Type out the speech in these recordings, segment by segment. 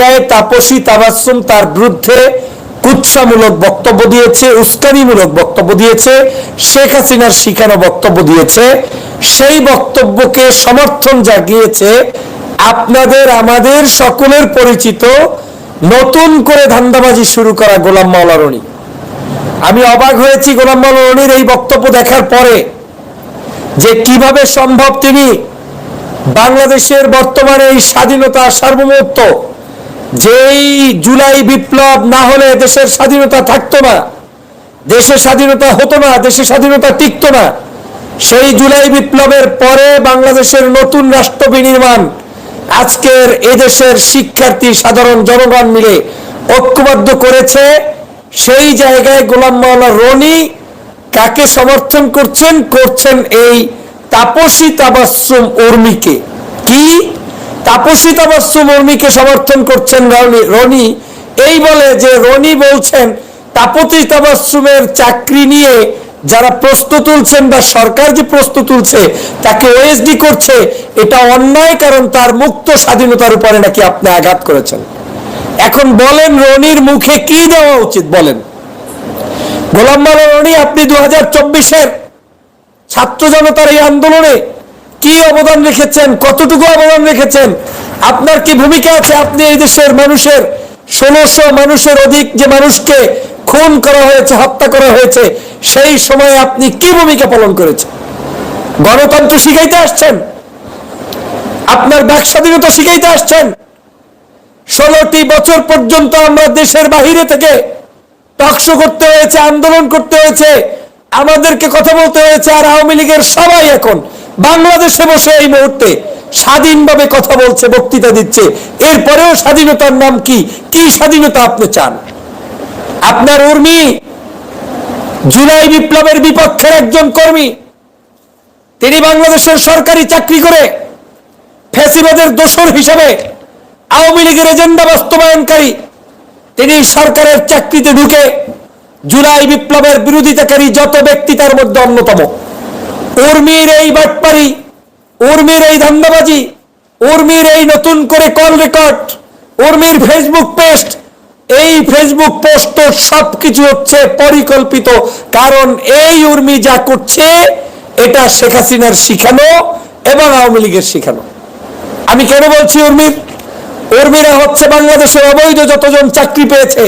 জায়গায় তাপসী তাবাসুম তার বিরুদ্ধে কুৎসামূলক বক্তব্য দিয়েছে, উস্কানিমূলক বক্তব্য দিয়েছে, শেখ হাসিনার শিখানো বক্তব্য দিয়েছে। সেই বক্তব্যকে সমর্থন জাগিয়েছে আপনাদের, আমাদের সকলের পরিচিত নতুন করে ধান্দাবাজি শুরু করা গোলাম মাওলা রনি। আমি অবাক হয়েছি গোলাম মাওলা রনির এই বক্তব্য দেখার পরে যে কীভাবে সম্ভব তিনি বাংলাদেশের বর্তমানে এই স্বাধীনতা সার্বভৌমত্ব যেই জুলাই বিপ্লব না হলে দেশের স্বাধীনতা থাকতো না, দেশের স্বাধীনতা হতো না, দেশের স্বাধীনতা টিকতো না, সেই জুলাই বিপ্লবের পরে বাংলাদেশের নতুন রাষ্ট্র বিনির্মাণ, আজকের এদেশের শিক্ষার্থী সাধারণ জনগণ মিলে ঐক্যবদ্ধ করেছে, সেই জায়গায় গোলাম মাওলা রনি কাকে সমর্থন করছেন করছেন এই তাপসী তাবাসুম উর্মিকে। কি? তাপসী তাবাসুম উর্মিকে সমর্থন করছেন রনি রনি। এই বলে যে রনি বলছেন তাপতি তাবাসুমের চাকরি নিয়ে যারা প্রশ্ন তুলছেন বা সরকার যে প্রশ্ন তুলছে, তাকে ওএসডি করছে, এটা অন্যায় কারণ তার মুক্ত স্বাধীনতার উপরে নাকি আপনি আঘাত করেছেন। এখন বলেন রনির মুখে কি দেওয়া উচিত, বলেন। গোলাম মাওলা রনি, আপনি দু হাজার ছাত্র জনতার এই আন্দোলনে কি অবদান রেখেছেন? কতটুকু অবদান রেখেছেন? আপনার কি ভূমিকা আছে? আপনি এই দেশের মানুষের ষোলোশো মানুষের অধিক যে মানুষকে খুন করা হয়েছে, হত্যা করা হয়েছে, সেই সময়ে আপনি কি ভূমিকা পালন করেছেন? গণতন্ত্র শিখাইতে আসছেন? আপনার বাক স্বাধীনতা শিখাইতে আসছেন? ষোলোটি বছর পর্যন্ত আমরা দেশের বাহিরে থেকে টকশো করতে হয়েছে, আন্দোলন করতে হয়েছে, আমাদেরকে কথা বলতে হয়েছে, আর আওয়ামী লীগের সবাই এখন বাংলাদেশে বসে এই মুহূর্তে স্বাধীনভাবে কথা বলছে, বক্তৃতা দিচ্ছে। এরপরেও স্বাধীনতার নাম কি? কি স্বাধীনতা আপনি চান? আপনার উর্মি জুলাই বিপ্লবের বিপক্ষের একজন কর্মী, তিনি বাংলাদেশের সরকারি চাকরি করে ফ্যাসিবাদের দোষর হিসাবে আওয়ামী লীগের এজেন্ডা বাস্তবায়নকারী, তিনি সরকারের চাকরিতে ঢুকে জুলাই বিপ্লবের বিরোধিতাকারী যত ব্যক্তি তার মধ্যে অন্যতম। উর্মির এই বাটপারি উর্মির এই ধান্দাবাজি উর্মির এই নতুন করে কল রেকর্ড, উর্মির ফেসবুক পেস্ট, এই ফেসবুক পোস্ট তো সবকিছু হচ্ছে পরিকল্পিত, কারণ এই উর্মি যা করছে, এটা শেখ হাসিনার শিখানো এবং আওয়ামী লীগের শিখানো। আমি কেন বলছি উর্মির? উর্মিরা হচ্ছে বাংলাদেশের অবৈধ যতজন চাকরি পেয়েছে,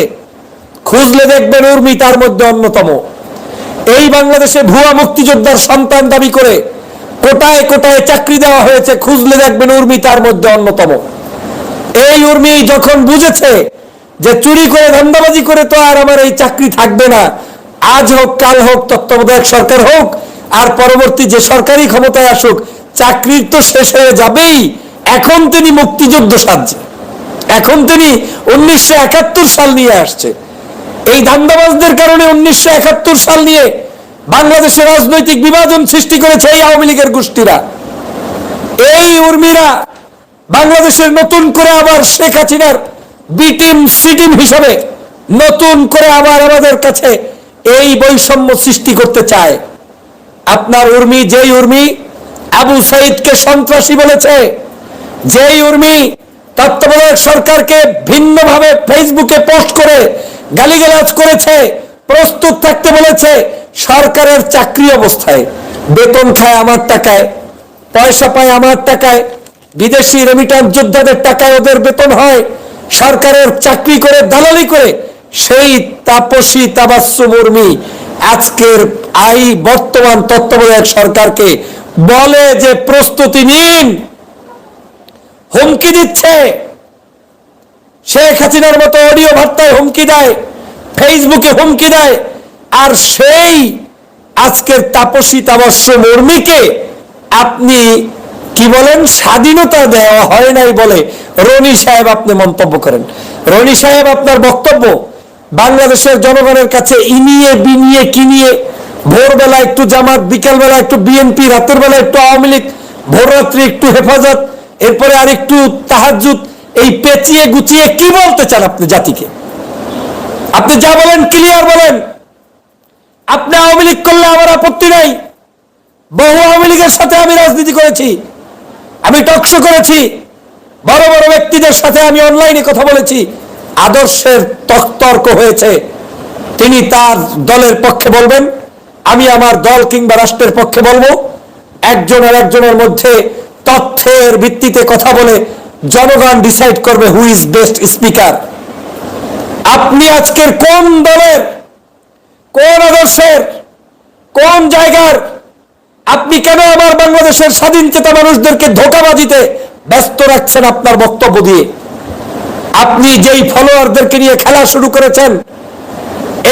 খুঁজলে দেখবেন উর্মি তার মধ্যে অন্যতম। এই বাংলাদেশে ভুয়া মুক্তিযোদ্ধার সন্তান দাবি করে কোটায় কোটায় চাকরি দেওয়া হয়েছে, খুঁজলে দেখবেন উর্মি তার মধ্যে অন্যতম। এই উর্মি যখন বুঝেছে যে চুরি করে, ধান্দাবাজি করে, তো আর আমার এই চাকরি থাকবে না। আজ হোক, কাল হোক, তত্ত্বাবধায়ক সরকার হোক, আর পরবর্তী যে সরকারি ক্ষমতায় আসুক, চাকরির তো শেষ হয়ে যাবেই। এখন তিনি মুক্তিযুদ্ধ সাজছে। এখন তিনি উনিশশো একাত্তর সাল নিয়ে আসছে। এই ধান্দাবাজদের কারণে উনিশশো একাত্তর সাল নিয়ে বাংলাদেশে রাজনৈতিক বিভাজন সৃষ্টি করেছে এই আওয়ামী লীগের গোষ্ঠীরা। এই উর্মিরা বাংলাদেশের নতুন করে আবার শেখ হাসিনার বি টিম সি হিসাবে নতুন করে আবার আমাদের কাছে এই বৈষম্য সৃষ্টি করতে চায়। আপনার উর্মি, যেই উর্মি আবু সাইদকে সন্ত্রাসী বলেছে, যেই উর্মি তত্ত্বাবধায়ক সরকারকে ভিন্নভাবে ফেসবুকে পোস্ট করে গালিগালাজ করেছে, প্রস্তুত থাকতে বলেছে, সরকারের চাকরি অবস্থায়। বেতন খায় আমার টাকায়, পয়সা পায় আমার টাকায়, বিদেশি রেমিটার যোদ্ধাদের টাকায় ওদের বেতন হয়, সরকারের চাকরি করে, দালালি করে, সেই তাপসী তাবাস্সু মুর্মি আজকের আই বর্তমান তত্ত্বাবধায়ক সরকারকে বলে যে প্রস্তুতি নিন, হুমকি দিচ্ছে। শেখ হাসিনার মতো অডিও বার্তায় হুমকি দেয়, ফেসবুকে হুমকি দেয়, আর সেই আজকের তাপসী তাপস্য মুর্মিকে আপনি কি বলেন, স্বাধীনতা দেওয়া হয় নাই বলে রনি সাহেব আপনি মন্তব্য করেন। রনি সাহেব আপনার বক্তব্য, বাংলাদেশের জনগণের কাছে ইনিয়ে, বিনিয়ে, কিনিয়ে, ভোরবেলা একটু জামাত, বিকেলবেলা একটু বিএনপি, রাতের বেলা একটু আওয়ামী লীগ, ভোররাত্রি একটু হেফাজত, এরপরে আর একটু তাহাজুদ এই পেঁচিয়ে গুছিয়ে কি বলতে চান আপনি জাতিকে? আপনি যা বলেন ক্লিয়ার বলেন। আপনি আওয়ামী লীগ করলে আমার আপত্তি নাই। বহু আওয়ামী লীগের সাথে আমি রাজনীতি করেছি, আমি টকশো করেছি। বড় বড় ব্যক্তিদের সাথে আমি অনলাইনে কথা বলেছি। আদর্শের তর্ক হয়েছে। তিনি তার দলের পক্ষে বলবেন, আমি আমার দল কিংবা রাষ্ট্রের পক্ষে বলব। একজন আর একজনের মধ্যে তথ্যের ভিত্তিতে কথা বলে জনগণ ডিসাইড করবে হু ইজ বেস্ট স্পিকার আপনি আজকের কোন দলের, কোন আদর্শের, কোন জায়গার, আপনি কেন আমার বাংলাদেশের স্বাধীন চেতা মানুষদেরকে ধোকাবাজিতে ব্যস্ত রাখছেন আপনার বক্তব্য দিয়ে? আপনি যেই ফলোয়ারদেরকে নিয়ে খেলা শুরু করেছেন,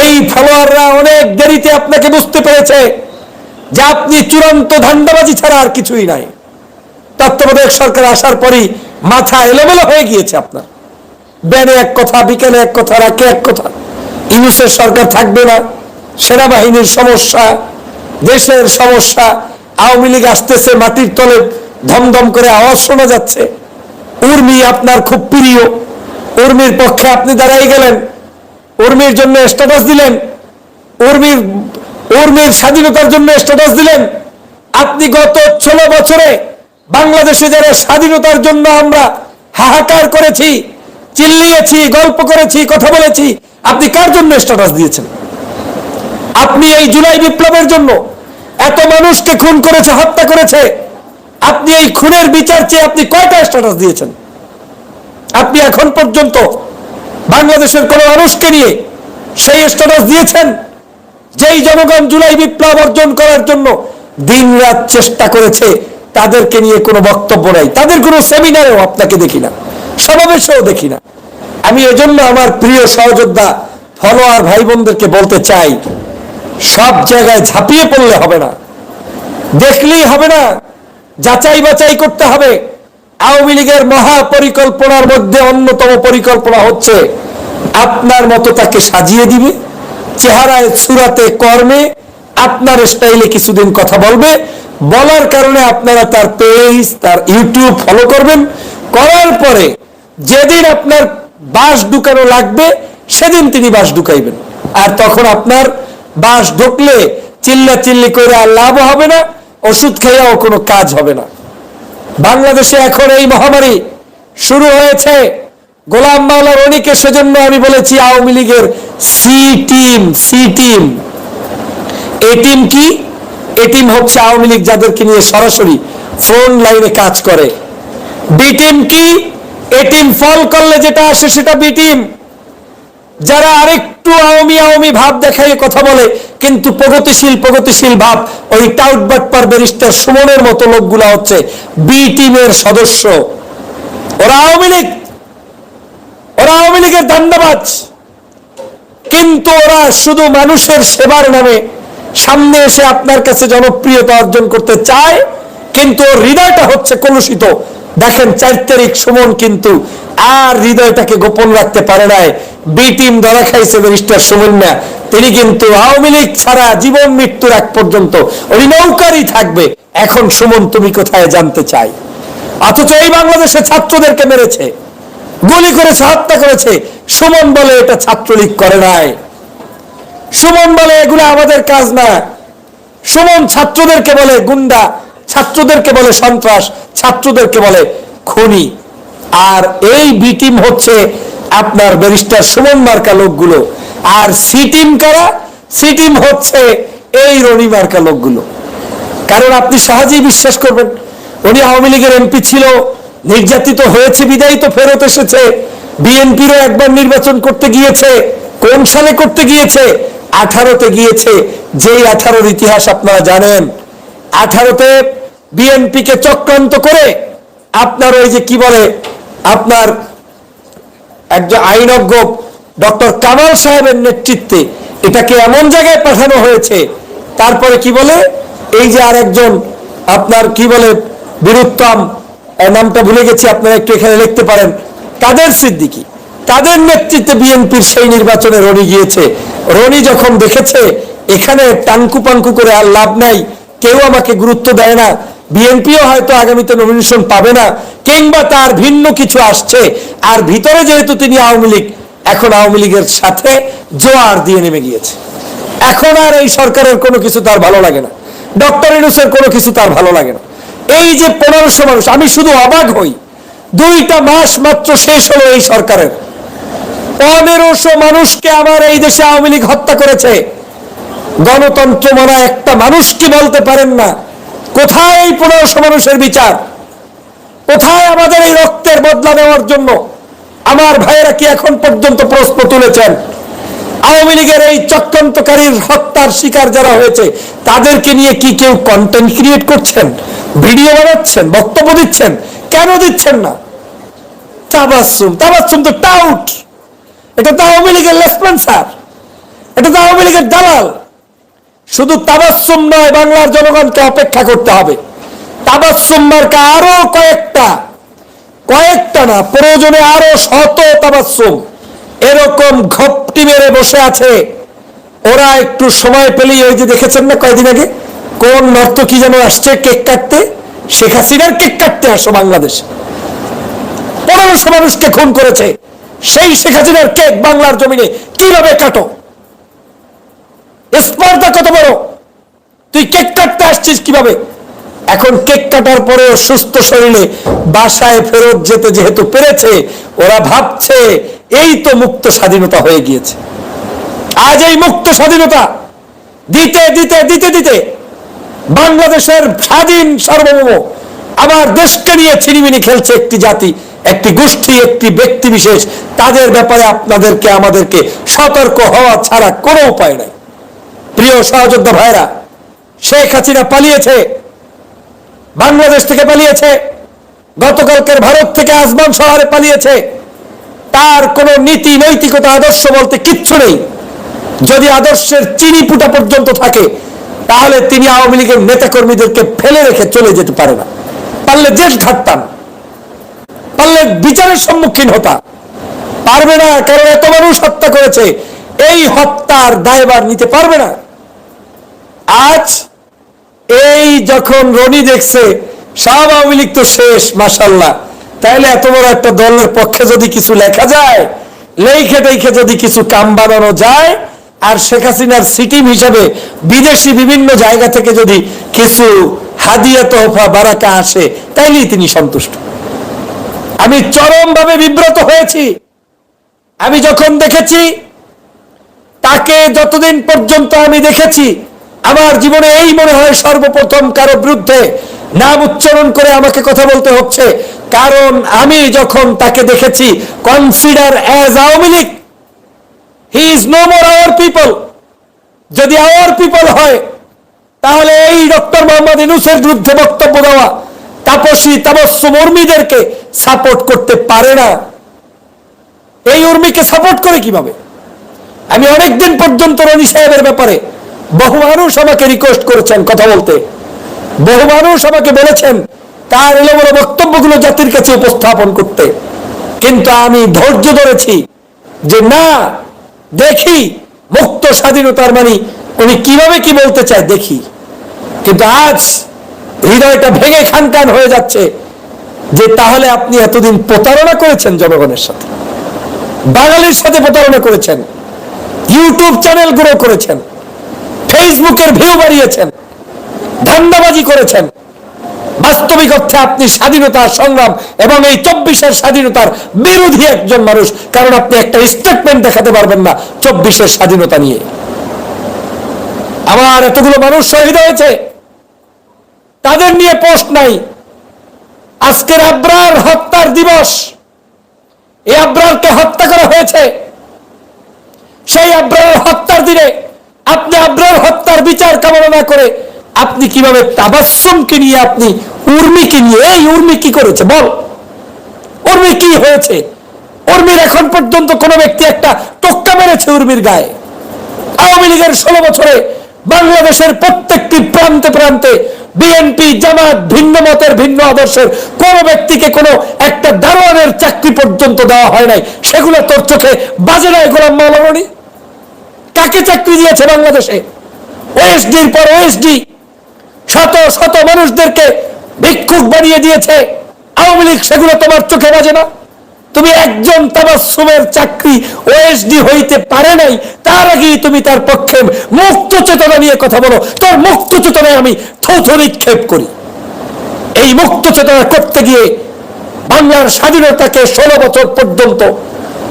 এই ফলোয়াররা অনেক দেরিতে আপনাকে বুঝতে পেরেছে যে আপনি চূড়ান্ত ধান্দাবাজি ছাড়া আর কিছুই নাই। তত্ত্বাবধায়ক সরকার আসার পরই মাথা এলোমেলো হয়ে গিয়েছে আপনার। ব্যানে এক কথা, বিকেলে এক কথা, রাতে এক কথা। ইউনুসের সরকার থাকবে না, সেনাবাহিনীর সমস্যা, দেশের সমস্যা, আওয়ামী লীগ আসতেছে মাটির তলে, ধমধম করে আওয়াজ শোনা যাচ্ছে। উর্মি আপনার খুব প্রিয়। উর্মির পক্ষে আপনি দাঁড়াই গেলেন। উর্মির জন্য স্ট্যাটাস দিলেন। উর্মির উর্মির স্বাধীনতার জন্য স্ট্যাটাস দিলেন। আপনি গত ষোলো বছরে বাংলাদেশে যারা স্বাধীনতার জন্য আমরা হাহাকার করেছি, চিল্লিয়েছি, গল্প করেছি, কথা বলেছি। আপনি কার জন্য স্ট্যাটাস দিয়েছেন? আপনি এই জুলাই বিপ্লবের জন্য এত মানুষকে খুন করেছে, হত্যা করেছে। আপনি এই খুনের বিচার চেয়ে আপনি কয়টা স্ট্যাটাস দিয়েছেন? আপনি এখন পর্যন্ত বাংলাদেশের কোন মানুষকে নিয়ে সেই স্ট্যাটাস দিয়েছেন? যেই জনগণ জুলাই বিপ্লব অর্জন করার জন্য দিন রাত চেষ্টা করেছে তাদেরকে নিয়ে কোনো বক্তব্য নাই। তাদের কোনো সেমিনারেও আপনাকে দেখি না, সমাবেশেও দেখি না। আমি এজন্য আমার প্রিয় সহযোদ্ধা, ফলোয়ার ভাই বোনদেরকে বলতে চাই, সব জায়গায় ঝাঁপিয়ে পড়লে হবে না। দেখলেই হবে না যাচাই বাছাই করতে হবে। আওয়ামী লীগের মহা পরিকল্পনার মধ্যে অন্যতম পরিকল্পনা হচ্ছে, আপনার মতো তাকে সাজিয়ে দিবে, চেহারায়, সুরাতে কর্মে আপনার স্টাইলে কিছুদিন কথা বলবে বলার কারণে আপনারা তার পেজ তার ইউটিউব ফলো করবেন। করার পরে যেদিন আপনার বাস ঢুকানো লাগবে, সেদিন তিনি বাস ঢুকাইবেন। আর তখন আপনার বাস ঢুকলে চিল্লা চিল্লি করে আর লাভ হবে না, ওষুধ খাইয়াও কোনো কাজ হবে না। বাংলাদেশে এখন এই মহামারী শুরু হয়েছে। গোলাম মাওলা রনিকে সেজন্য আমি বলেছি আওয়ামী লীগের C team C team A team কি? এ টিম হচ্ছে আওয়ামী লীগ যাদেরকে নিয়ে সরাসরি ফোন লাইনে কাজ করে। বি টিম কি? এটিম ফল করলে যেটা আসে সেটা বি টিম। যারা আরেকটু আওয়ামী আওয়ামী ভাব দেখায় কথা বলে, কিন্তু প্রগতিশীল প্রগতিশীল ভাব, ওই টাউট বাটপার ব্যারিস্টার সুমনের মতো লোকগুলা হচ্ছে বি টিমের সদস্য। ওরা আওয়ামী লীগ। ওরা আওয়ামী লীগের ধান্দাবাজ কিন্তু ওরা শুধু মানুষের সেবার নামে সামনে এসে আপনার কাছে জনপ্রিয়তা অর্জন করতে চায়, কিন্তু হৃদয়টা হচ্ছে কলুষিত। দেখেন চার তারিখ সুমন কিন্তু আর হৃদয়টাকে গোপন রাখতে পারে নাই। বি টিম ধরা খাইছে ব্যারিস্টার সুমন না তিনি কিন্তু আওয়ামী লীগ ছাড়া জীবন মৃত্যুর এক পর্যন্ত ওই নৌকারই থাকবে। এখন সুমন, তুমি কোথায় জানতে চাই? অথচ এই বাংলাদেশে ছাত্রদেরকে মেরেছে। গুলি করেছে, হত্যা করেছে। সুমন বলে এটা ছাত্রলীগ করে নাই। সুমন বলে, এগুলো আমাদের কাজ না। সুমন ছাত্রদেরকে বলে, গুন্ডা। ছাত্রদেরকে বলে, সন্ত্রাস। ছাত্রদেরকে বলে, খুনি। আর এই বি টিম হচ্ছে আপনার ব্যারিস্টার সুমন মার্কা লোকগুলো। আর সি টিম কারা? সি টিম হচ্ছে এই রনি মার্কা লোকগুলো। কারণ আপনি সহজেই বিশ্বাস করবেন, উনি আওয়ামী লীগের এমপি ছিল, নির্যাতিত হয়েছে, বিদায়ী তো ফেরত এসেছে। বিএনপিরও একবার নির্বাচন করতে গিয়েছে, কোন সালে করতে গিয়েছে? আঠারোতে গিয়েছে, যেই আঠারোর ইতিহাস আপনারা জানেন। আঠারোতে বিএনপিকে চক্রান্ত করে আপনার ওই যে কি বলে, আপনার একজন আইনজ্ঞ ডক্টর কামাল সাহেবের নেতৃত্বে এটাকে এমন জায়গায় পাঠানো হয়েছে, তারপরে কি বলে, এই যে আরেকজন আপনার কি বলে, বীরুত্তম নামটা ভুলে গেছি, আপনারা একটু এখানে লিখতে পারেন কাদের সিদ্দিকি। তাদের নেতৃত্বে বিএনপির সেই নির্বাচনে রনি গিয়েছে। রনি যখন দেখেছে, এখানে টানকু পানকু করে আর লাভ নাই, কেউ আমাকে গুরুত্ব দেয় না। বিএনপিও হয়তো আগামীতে নমিনেশন পাবে না, কিংবা তার ভিন্ন কিছু আসছে। আর ভিতরে যেহেতু তিনি আওয়ামী লীগ, এখন আওয়ামী লীগের সাথে জোয়ার দিয়ে নেমে গিয়েছে। এখন আর এই সরকারের কোনো কিছু তার ভালো লাগে না। ডক্টর ইনুসের কোনো কিছু তার ভালো লাগে না। এই যে পনেরোশো মানুষ, আমি শুধু অবাক হই। দুইটা মাস মাত্র শেষ হলো এই সরকারের। পনেরোশো মানুষকে আমার এই দেশে আওয়ামী লীগ হত্যা করেছে। গণতন্ত্র মানা একটা মানুষ কি বলতে পারেন না। কোথায় এই পনেরোশো মানুষের বিচার? কোথায় আমাদের এই রক্তের বদলা নেওয়ার জন্য? আমার ভাইয়েরা কি এখন পর্যন্ত প্রশ্ন তুলেছেন? আওয়ামী লীগের এই চক্রান্তকারীর হত্যার শিকার যারা হয়েছে, তাদেরকে নিয়ে কি কেউ কন্টেন্ট ক্রিয়েট করছেন? ভিডিও বানাচ্ছেন? বক্তব্য দিচ্ছেন? কেন দিচ্ছেন না? তাবাসুম তাবাসুম তো টাউট এটা তো আওয়ামী লীগের লেসপেন্সার এটা তো আওয়ামী লীগের দালাল। শুধু তাবাসুম নয়, বাংলার জনগণকে অপেক্ষা করতে হবে। তাবাসুম আরও কয়েকটা কয়েকটা না, প্রয়োজনে আরও শত তাবাসুম এরকম ঘপটি মেরে বসে আছে। ওরা একটু সময় পেলেই ওই যে দেখেছেন না কয়দিন আগে? কোন নর্তকী যেন আসছে কেক কাটতে? শেখ হাসিনার কেক কাটতে আসো বাংলাদেশে। পনেরোশো মানুষকে খুন করেছে। সেই শেখ হাসিনার কেক বাংলার জমিনে কীভাবে কাটো? স্পর্ধা কত বড়? তুই কেক কাটতে আসছিস কীভাবে? এখন কেক কাটার পরে সুস্থ শরীরে বাসায় ফেরত যেতে যেহেতু পেরেছে, ওরা ভাবছে এই তো মুক্ত স্বাধীনতা হয়ে গিয়েছে। আজ এই মুক্ত স্বাধীনতা দিতে দিতে দিতে দিতে বাংলাদেশের স্বাধীন সার্বভৌম আমার দেশকে নিয়ে ছিনিমিনি খেলছে একটি জাতি। একটি গোষ্ঠী, একটি ব্যক্তি বিশেষ, তাদের ব্যাপারে আপনাদেরকে, আমাদেরকে সতর্ক হওয়া ছাড়া কোনো উপায় নাই। প্রিয় সহযোদ্ধা ভাইরা শেখ হাসিনা পালিয়েছে, বাংলাদেশ থেকে পালিয়েছে, গতকালকের ভারত থেকে আসমান শহরে পালিয়েছে। তার কোনো নীতি, নৈতিকতা, আদর্শ বলতে কিচ্ছু নেই। যদি আদর্শের চিনি পুটা পর্যন্ত থাকে, তাহলে তিনি আওয়ামী লীগের নেতাকর্মীদেরকে ফেলে রেখে চলে যেতে পারে না। পারলে জেল খাটতাম পারলে বিচারের সম্মুখীন হতা। পারবে না, কারণ এত মানুষ হত্যা করেছে। এই হত্যার দায়বার নিতে পারবে না। আজ এই যখন রনি দেখছে, সব আওয়ামী লীগ তো শেষ মাসাল্লাহ তাইলে এত বড় একটা দলের পক্ষে যদি কিছু লেখা যায় লেখে টেখে যদি কিছু কাম বানানো যায়, আর শেখ হাসিনার সিটিম হিসাবে বিদেশি বিভিন্ন জায়গা থেকে যদি কিছু হাদিয়া তোহফা, বারাকা আসে, তাইলেই তিনি সন্তুষ্ট। আমি চরমভাবে বিব্রত হয়েছি। আমি যখন দেখেছি, তাকে যতদিন পর্যন্ত আমি দেখেছি, আমার জীবনে এই মনে হয় সর্বপ্রথম কারও বিরুদ্ধে নাম উচ্চারণ করে আমাকে কথা বলতে হচ্ছে। কারণ আমি যখন তাকে দেখেছি consider as Awami League. He is no more our people যদি আওয়ার পিপল হয়, তাহলে এই ডক্টর মোহাম্মদ ইনুসের বিরুদ্ধে বক্তব্য দেওয়া, তাপসী, তাপস্য উর্মীদেরকে সাপোর্ট করতে পারে না। এই উর্মিকে সাপোর্ট করে কীভাবে? আমি অনেকদিন পর্যন্ত রনি সাহেবের ব্যাপারে বহু মানুষ আমাকে রিকোয়েস্ট করেছেন কথা বলতে। বহু মানুষ আমাকে বলেছেন, তার এলোমেলো বক্তব্যগুলো জাতির কাছে উপস্থাপন করতে। কিন্তু আমি ধৈর্য ধরেছি যে না, দেখি মুক্ত স্বাধীনতার মানে উনি কীভাবে কি বলতে চায় দেখি। কিন্তু আজ হৃদয়টা ভেঙে খান খান হয়ে যাচ্ছে। যে তাহলে আপনি এতদিন প্রতারণা করেছেন জনগণের সাথে। বাঙালির সাথে প্রতারণা করেছেন। ইউটিউব চ্যানেল গ্রো করেছেন। ফেসবুকের ভিউ বাড়িয়েছেন। ধান্দাবাজি করেছেন। বাস্তবিক অর্থে আপনি স্বাধীনতার সংগ্রাম এবং এই চব্বিশের স্বাধীনতার বিরোধী একজন মানুষ, কারণ আপনি একটা স্টেটমেন্ট দেখাতে পারবেন না চব্বিশের স্বাধীনতা নিয়ে। আমার এতগুলো মানুষ শহীদ হয়েছে। তাদের নিয়ে পোস্ট নাই। আজকের আব্রার হত্যার দিবস। এই আব্রারকে হত্যা করা হয়েছে। সেই আব্রার হত্যার দিনে আপনি আব্রার হত্যার বিচার কামনা করে আপনি কীভাবে তাবাসুমকে নিয়ে আপনি উর্মিকে নিয়ে এই উর্মি কি করেছে? বল। উর্মি কি হয়েছে? উর্মির এখন পর্যন্ত কোনো ব্যক্তি একটা টোক্কা মেরেছে উর্মির গায়ে। আওয়ামী লীগের ষোলো বছরে বাংলাদেশের প্রত্যেকটি প্রান্তে প্রান্তে বিএনপি জামাত ভিন্ন মতের, ভিন্ন আদর্শের, কোন ব্যক্তিকে কোনো একটা দারোয়ানের চাকরি পর্যন্ত দেওয়া হয় নাই। সেগুলো তোর চোখে বাজে নয় গোলাম মাওলানি? কাকে চাকরি দিয়েছে বাংলাদেশে? ওএসডির পর ওএসডি শত শত মানুষদেরকে ভিক্ষুক বানিয়ে দিয়েছে। আওয়ামী লীগ, সেগুলো তোমার চোখে বাজে না? তুমি একজন তাবাসুমের চাকরি ওএসডি হইতে পারে নাই, তার আগেই তুমি তার পক্ষে মুক্ত চেতনা নিয়ে কথা বলো। তোর মুক্ত চেতনায় আমি থৌথ নিক্ষেপ করি। এই মুক্ত চেতনা করতে গিয়ে বাংলার স্বাধীনতাকে ষোলো বছর পর্যন্ত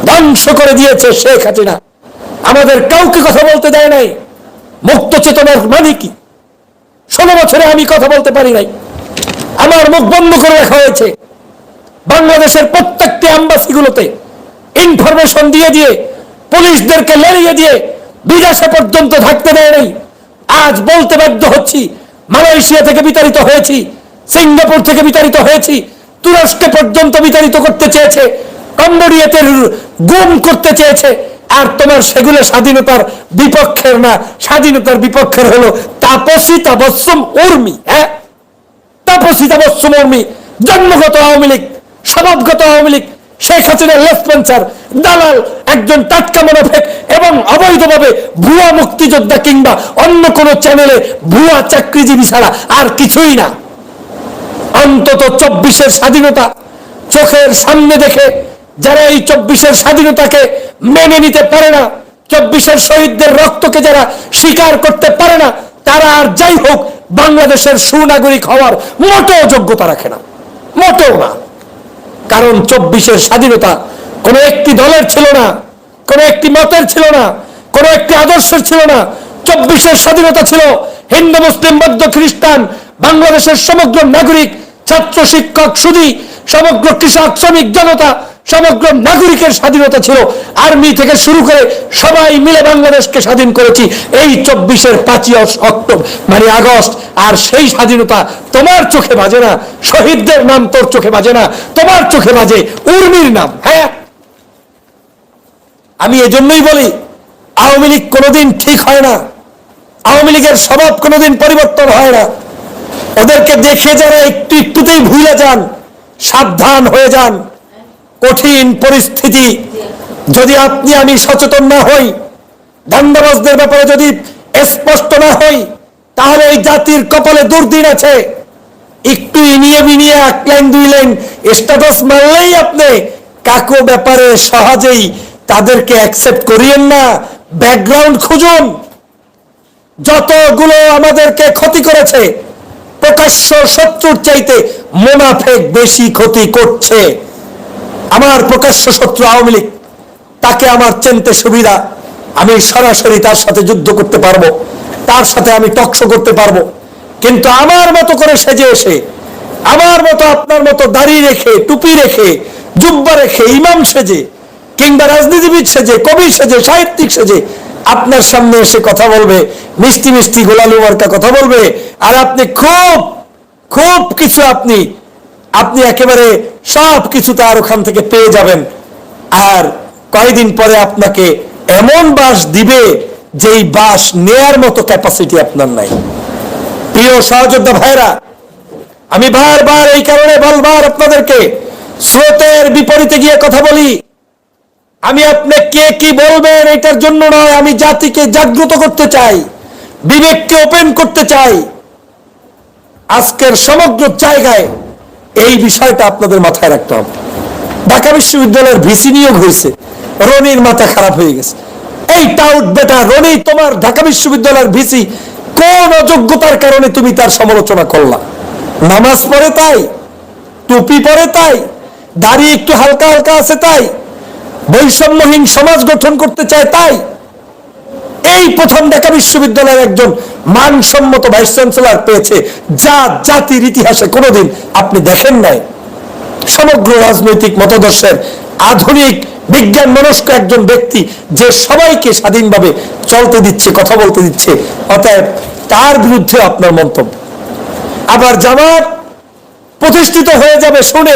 ধ্বংস করে দিয়েছে শেখ হাসিনা। আমাদের কাউকে কথা বলতে দেয় নাই। মুক্ত চেতনার মানে কি? ষোলো বছরে আমি কথা বলতে পারি নাই। আমার মুখ বন্ধ করে রাখা হয়েছে। বাংলাদেশের প্রত্যেকটি অ্যাম্বাসিগুলোতে ইনফরমেশন দিয়ে দিয়ে, পুলিশদেরকে লড়িয়ে দিয়ে বিদেশে পর্যন্ত থাকতে দেয় নাই। আজ বলতে বাধ্য হচ্ছি, মালয়েশিয়া থেকে বিতাড়িত হয়েছি, সিঙ্গাপুর থেকে বিতাড়িত হয়েছি, তুরস্কে পর্যন্ত বিতাড়িত করতে চেয়েছে, কম্বোডিয়াতে গুম করতে চেয়েছে, আর তোমার সেগুলো স্বাধীনতার বিপক্ষের না, স্বাধীনতার বিপক্ষের হলো তাপসী তাবস্যম উর্মি হ্যাঁ? তাপসী তাবস্যম উর্মি, জন্মগত আওয়ামী লীগ। স্বভাবগত আওয়ামী লীগ, শেখ হাসিনার লেসপেন্সার দালাল, একজন টাটকা মনোফেক এবং অবৈধভাবে ভুয়া মুক্তিযোদ্ধা কিংবা অন্য কোন চ্যানেলে ভুয়া চাকরিজীবী ছাড়া আর কিছুই না। অন্তত চব্বিশের স্বাধীনতা চোখের সামনে দেখে যারা এই চব্বিশের স্বাধীনতাকে মেনে নিতে পারে না, চব্বিশের শহীদদের রক্তকে যারা স্বীকার করতে পারে না, তারা আর যাই হোক বাংলাদেশের সুনাগরিক হওয়ার মোটেও যোগ্যতা রাখে না। মোটেও না। কারণ চব্বিশের স্বাধীনতা কোন একটি দলের ছিল না, কোন একটি মতের ছিল না, কোন একটি আদর্শের ছিল না। চব্বিশের স্বাধীনতা ছিল হিন্দু, মুসলিম, বৌদ্ধ, খ্রিস্টান, বাংলাদেশের সমগ্র নাগরিক, ছাত্র, শিক্ষক সুদী সমগ্র কৃষক, শ্রমিক, জনতা সমগ্র নাগরিকের স্বাধীনতা ছিল। আর্মি থেকে শুরু করে সবাই মিলে বাংলাদেশকে স্বাধীন করেছি। এই চব্বিশের পাঁচই অক্টোবর মানে আগস্ট। আর সেই স্বাধীনতা তোমার চোখে বাজে না, শহীদদের নাম তোর চোখে বাজে না, তোমার চোখে বাজে উর্মির নাম হ্যাঁ? আমি এজন্যই বলি, আওয়ামী লীগ কোনোদিন ঠিক হয় না। আওয়ামী লীগের স্বভাব কোনোদিন পরিবর্তন হয় না। ওদেরকে দেখে যারা একটু একটুতেই ভুলে যান, সাবধান হয়ে যান। কঠিন পরিস্থিতি। যদি আপনি আমি সচেতন না হই ধান্দাবাজদের ব্যাপারে যদি স্পষ্ট না হই, তাহলে এই জাতির কপালে দুর্দিন আছে। একটু ইনিয়ে বিনিয়ে এক লাইন, দুই লাইন স্ট্যাটাস মারলেই আপনি কাকো ব্যাপারে সহজেই তাদেরকে অ্যাকসেপ্ট করিয়েন না ব্যাকগ্রাউন্ড খুঁজুন। যতগুলো আমাদেরকে ক্ষতি করেছে, প্রকাশ্য শত্রুর চাইতে মোনাফেক বেশি ক্ষতি করছে। আমার প্রকাশ্য শত্রু আওয়ামী লীগ, তাকে আমার চিনতে সুবিধা আমি সরাসরি তার সাথে যুদ্ধ করতে পারব, তার সাথে আমি টকশো করতে পারব। কিন্তু আমার মতো করে সেজে এসে, আমার মতো আপনার মতো দাড়ি রেখে, টুপি রেখে, জুব্বা রেখে, ইমাম সেজে, কিংবা রাজনীতিবিদ সেজে, কবি সেজে, সাহিত্যিক সেজে, আপনার সামনে এসে কথা বলবে, মিষ্টি মিষ্টি গোলালু কথা বলবে, আর আপনি খুব খুব কিছু আপনি আপনি একেবারে সব কিছু তার ওখান থেকে পেয়ে যাবেন। আর কয়েকদিন পরে আপনাকে এমন বাস দিবে যেই বাস নেয়ার মতো ক্যাপাসিটি আপনার নাই। প্রিয় সহযোদ্ধা ভাইরা, আমি বারবার এই কারণে বলবার আপনাদেরকে, স্রোতের বিপরীতে গিয়ে কথা বলি। আমি আপনি কে কি বলবেন এটার জন্য নয়, আমি জাতিকে জাগ্রত করতে চাই, বিবেককে ওপেন করতে চাই। আজকের সমগ্র জায়গায় এই বিষয়টা আপনাদের মাথায় রাখতে হবে। ঢাকা বিশ্ববিদ্যালয়ের ভিসি নিয়োগ হয়েছে, রনির মাথা খারাপ হয়ে গেছে। এই টাউট বেটা রনি তোমার ঢাকা বিশ্ববিদ্যালয়ের ভিসি কোন অযোগ্যতার কারণে তুমি তার সমালোচনা করলা? নামাজ পড়ে তাই, টুপি পরে তাই, দাড়ি একটু হালকা হালকা আছে তাই, বৈষম্যহীন সমাজ গঠন করতে চায় তাই এই প্রথম ঢাকা বিশ্ববিদ্যালয়ের একজন মানসম্মত ভাইস চ্যান্সেলর পেয়েছে যা জাতির ইতিহাসে কোনোদিন আপনি দেখেন নাই। সমগ্র রাজনৈতিক মতাদর্শের আধুনিক বিজ্ঞান মনস্ক একজন ব্যক্তি যে সবাইকে স্বাধীনভাবে চলতে দিচ্ছে, কথা বলতে দিচ্ছে, অতএব তার বিরুদ্ধে আপনার মন্তব্য। আবার জামাত প্রতিষ্ঠিত হয়ে যাবে শুনে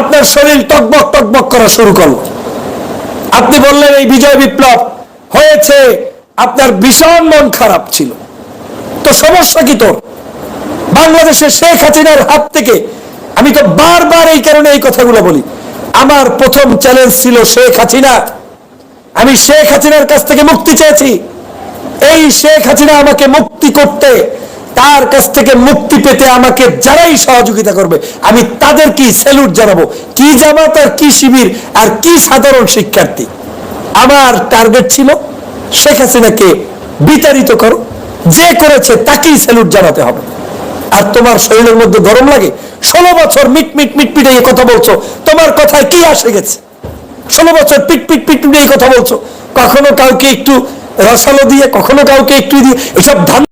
আপনার শরীর টকবক টকবক করা শুরু করল। আপনি বললেন, এই বিজয় বিপ্লব হয়েছে আপনার ভীষণ মন খারাপ ছিল। তো সমস্যা কি তোর? বাংলাদেশের শেখ হাসিনার হাত থেকে আমি তো বারবার এই কারণে এই কথাগুলো বলি। আমার প্রথম চ্যালেঞ্জ ছিল শেখ হাসিনা। আমি শেখ হাসিনার কাছ থেকে মুক্তি চেয়েছি। এই শেখ হাসিনা আমাকে মুক্তি করতে, তার কাছ থেকে মুক্তি পেতে আমাকে যারাই সহযোগিতা করবে, আমি তাদের কি স্যালুট জানাব। কি জামাত আর কি শিবির আর কি সাধারণ শিক্ষার্থী? আমার টার্গেট ছিল শেখ হাসিনাকে বিতাড়িত করো, যে করেছে তাকেই স্যালুট জানাতে হবে। আর তোমার শরীরের মধ্যে গরম লাগে, ষোলো বছর মিট মিট মিট মিটে এই কথা বলছো, তোমার কথায় কি আসে গেছে? ষোলো বছর পিট পিট পিট পিটে এই কথা বলছো, কখনো কাউকে একটু রসালো দিয়ে, কখনো কাউকে একটু দিয়ে, এসব ধান